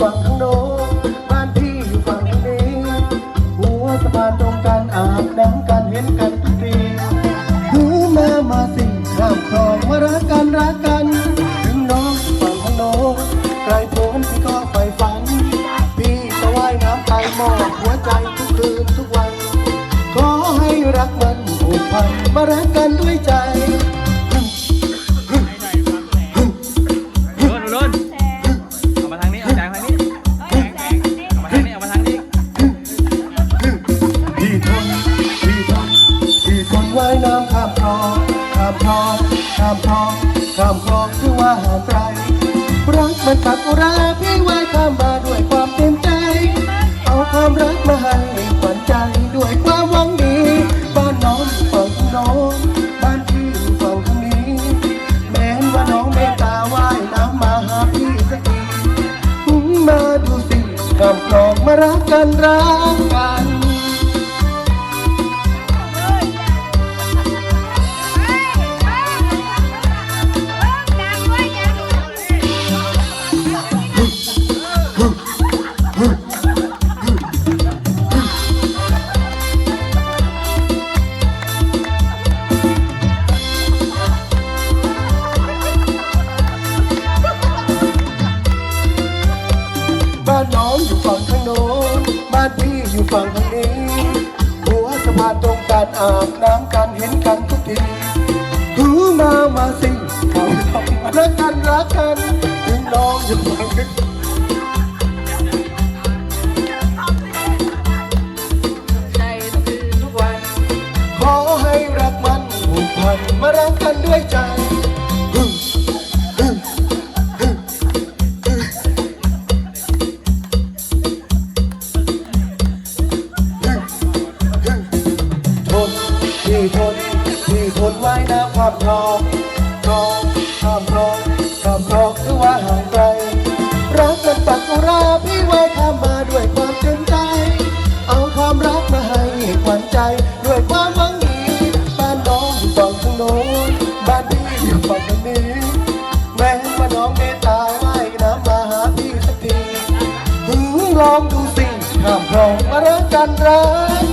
ฝั่งข้างโน้นบ้านพี่อยู่ฝั่งนี้หัวสะพานตรงกันอาบน้ำกันเห็นกันทุกทีหูมามาสิข้ามคลองมารักกันรักกัน ถึงน้องฝั่งข้างโน้นไกลโพ้นพี่ก็ใฝ่ฝัน พี่จะว่ายน้ำไปมอบหัวใจทุกคืนทุกวัน ขอให้รักมันผูกพันมารักกันด้วยใจามคลองข้ามคลองข้ามคลองที่ว่าห่างไกลรักมันตักอุราพี่ว่ายข้ามมาด้วยความเต็มใจ เอาความรักมาให้ขวัญใจด้วยความหวังดี บ้านน้องฝั่งทางน้นบ้านพี่ฝั่งทางนี้แม้นว่าน้องเมตตาว่ายน้ำมาหาพี่สักทีมาดูสิข้ามคลองมารักกันรักกันานน้องอยู่ฝั่งทางโน้นบ้านพี่อยู่ฝั่งทางนี้หัวสะพานตรงกันอาบน้ำกันเห็นกันทุกทีหูมามาสิขาทำรักกันรักกันถึงน้องอยู่ฝั่งนี้ใจทุกคืนทุกวันขอให้รักมันผูกพันมารักกันด้วยใจามคลองคลองข้ามคลองข้ามคลองถือว่าห่างไกล รักกันปักอุราพี่ไว้ข้ามมาด้วยความเต็มใจ เอาความรักมาให้ขวัญใจ ด้วยความหวังดีบ้านน้องอยู่ฝั่งทางโน้นบ้านพี่อยู่ฝั่งทางนี้แม้ว่าน้องเมตตาไว้น้ำมาหาพี่สักทีถึงลองดูสิข้ามคลองมารักกันรัก